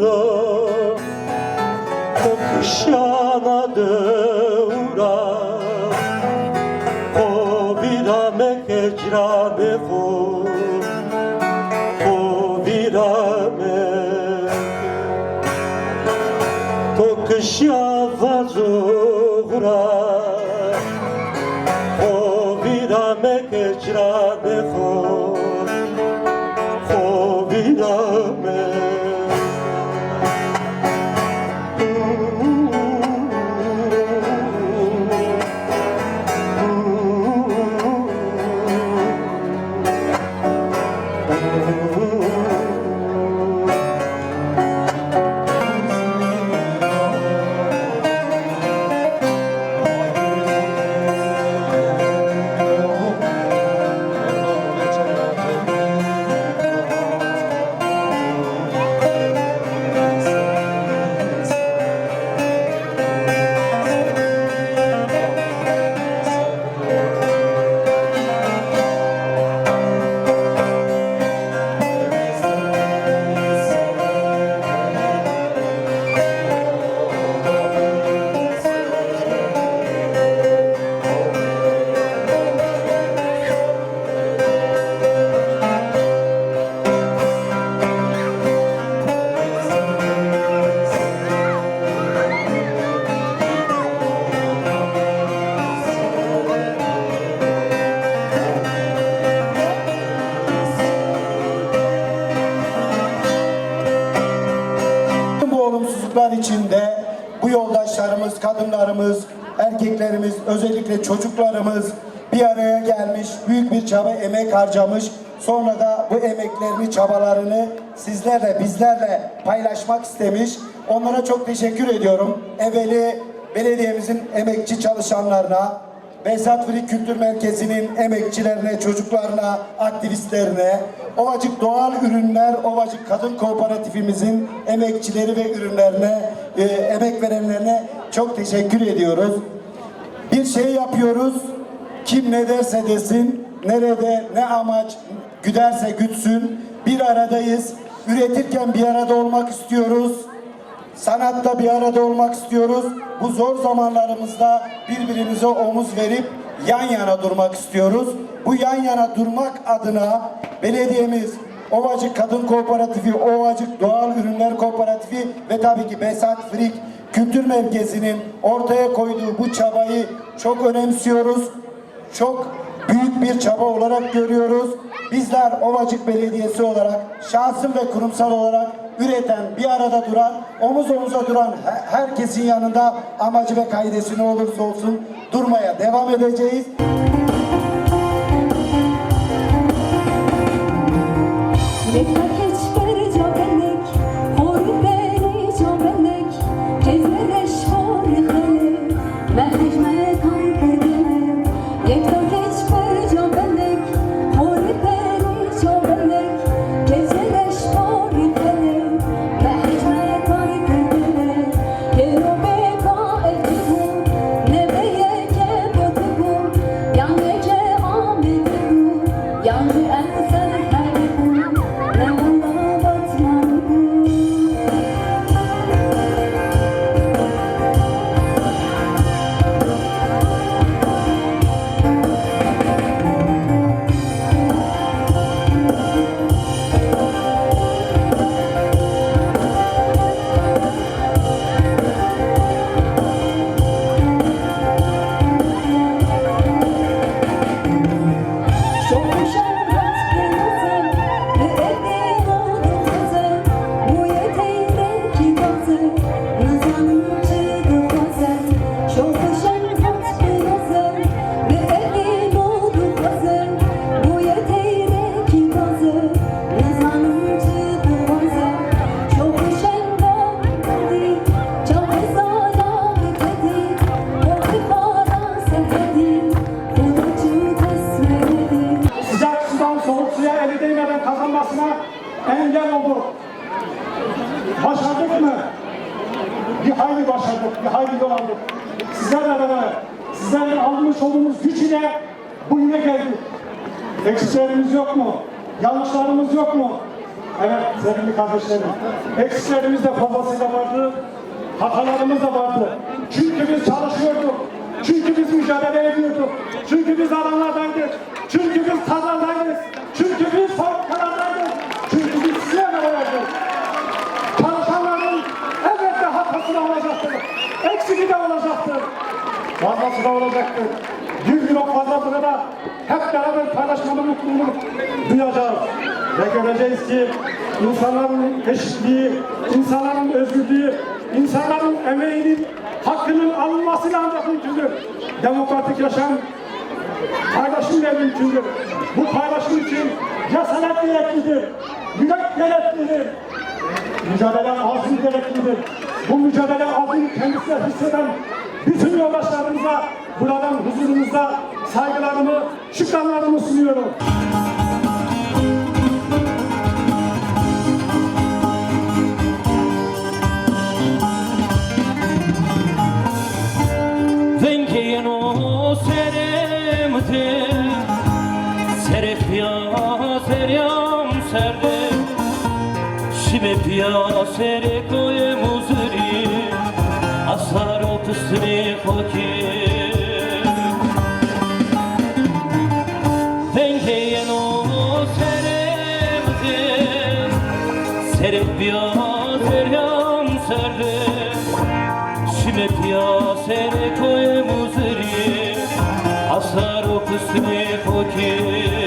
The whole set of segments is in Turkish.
yolda Kokuşana dövra O birame kecrame ko O birame Kokuşa vazogra O birame kecrame ko Olumsuzluklar içinde bu yoldaşlarımız, kadınlarımız, erkeklerimiz, özellikle çocuklarımız bir araya gelmiş, büyük bir çaba, emek harcamış. Sonra da bu emeklerini, çabalarını sizlerle, bizlerle paylaşmak istemiş. Onlara çok teşekkür ediyorum. Evveli belediyemizin emekçi çalışanlarına, Behzat Frik Kültür Merkezi'nin emekçilerine, çocuklarına, aktivistlerine, Ovacık Doğal Ürünler, Ovacık Kadın Kooperatifimizin emekçileri ve ürünlerine, e, emek verenlerine çok teşekkür ediyoruz. Bir şey yapıyoruz, kim ne derse desin, nerede ne amaç güderse gütsün, bir aradayız. Üretirken bir arada olmak istiyoruz. Sanatta bir arada olmak istiyoruz. Bu zor zamanlarımızda birbirimize omuz verip yan yana durmak istiyoruz. Bu yan yana durmak adına belediyemiz, Ovacık Kadın Kooperatifi, Ovacık Doğal Ürünler Kooperatifi ve tabii ki Besat Frik Kültür Merkezi'nin ortaya koyduğu bu çabayı çok önemsiyoruz. Çok büyük bir çaba olarak görüyoruz. Bizler Ovacık Belediyesi olarak şahsım ve kurumsal olarak üreten, bir arada duran, omuz omuza duran he- herkesin yanında amacı ve kaidesi ne olursa olsun durmaya devam edeceğiz. Lekhakeç Bu yine geldik. Eksiklerimiz yok mu? Yanlışlarımız yok mu? Evet sevgili kardeşlerim. Eksiklerimiz de fazlasıyla vardı. Hatalarımız da vardı. Çünkü biz çalışıyorduk. Çünkü biz mücadele ediyorduk. Çünkü biz alanlardaydık. Çünkü biz kazandaydık. Çünkü biz fabrikalardaydık. Çünkü biz size ne verdik. Çalışanların elbette hatası da olacaktır. Eksiki de olacaktır. Fazlası da olacaktır sofrada hep beraber paylaşmanın mutluluğunu duyacağız. Ve göreceğiz ki insanların eşitliği, insanların özgürlüğü, insanların emeğinin hakkının alınmasıyla ancak mümkündür. Demokratik yaşam paylaşımla mümkündür. Bu paylaşım için cesaret gereklidir, yürek gereklidir, mücadele azmi gereklidir. Bu mücadele azmi kendisine hisseden bütün yoldaşlarımıza huzurunuzda saygılarımı, şükranlarımı sunuyorum. Vengeno seremte Serefya seryam serde Şime piya sere koye muzri Asar o kısmi koki Asar o kısmi koki Ev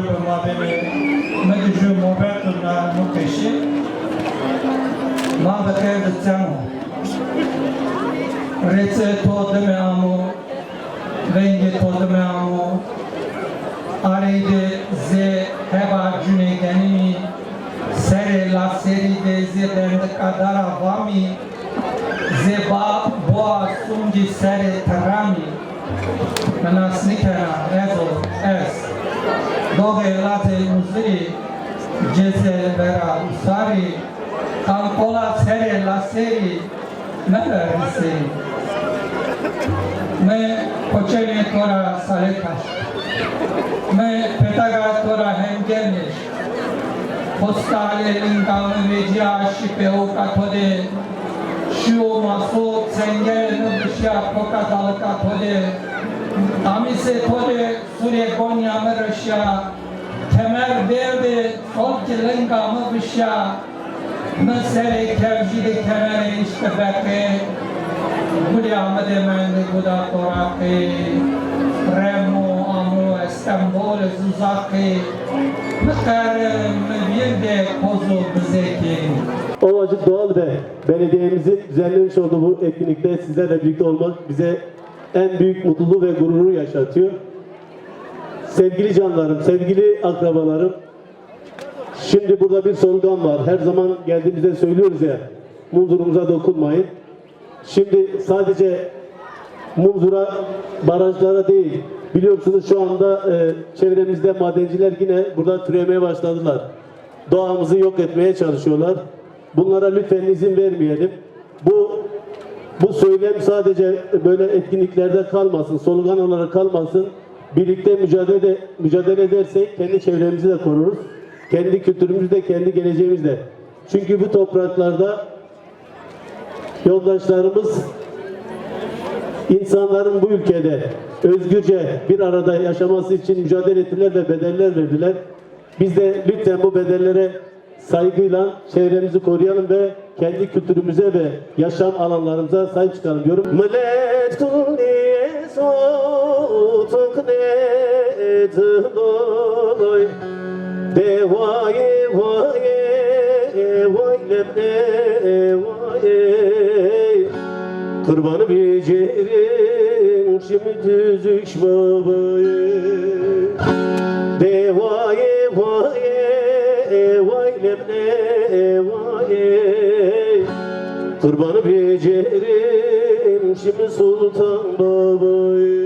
ma bene, ma gücü Moberto na mukeşi, ma da sen Rece amu, rengi amu, arayde ze heba cüne genimi, sere la seri de ze bende kadara vami, zeba boa sungi sere tarami mana snikera ezo es nove lace musiri, jese vera usari, tancola sere la seri, mera riseri. मैं कोचेने तोरा सालेकाश मैं पेटागा तोरा हेंगेनिश postale în calmegia și pe ocatode și o masot se îngel în bâșia pocata locatode tode Tamise tode sure gonya merşya Kemer berde sol kilenga mubşya Mesere kevjide kemere işte beke Gudi amade mende guda torake Remo amu İstanbul zuzake Mekar meviyende kozu bizeki. Ovacık Doğal ve belediyemizin düzenlemiş olduğu bu etkinlikte sizlerle birlikte olmak bize en büyük mutluluğu ve gururu yaşatıyor. Sevgili canlarım, sevgili akrabalarım, şimdi burada bir slogan var. Her zaman geldiğimizde söylüyoruz ya, munzurumuza dokunmayın. Şimdi sadece munzura, barajlara değil, Biliyorsunuz şu anda e, çevremizde madenciler yine burada türemeye başladılar. Doğamızı yok etmeye çalışıyorlar. Bunlara lütfen izin vermeyelim. Bu bu söylem sadece böyle etkinliklerde kalmasın, slogan olarak kalmasın. Birlikte mücadele mücadele edersek kendi çevremizi de koruruz. Kendi kültürümüzü de, kendi geleceğimizi de. Çünkü bu topraklarda yoldaşlarımız insanların bu ülkede özgürce bir arada yaşaması için mücadele ettiler ve bedeller verdiler. Biz de lütfen bu bedellere saygıyla çevremizi koruyalım ve kendi kültürümüze ve yaşam alanlarımıza sahip çıkalım diyorum. Millet kulliye sotuk ne tıloy Devaye vaye vaylem vaye Kurbanı becerim şimdi düzük babayı Kurbanı becerim şimdi sultan babayı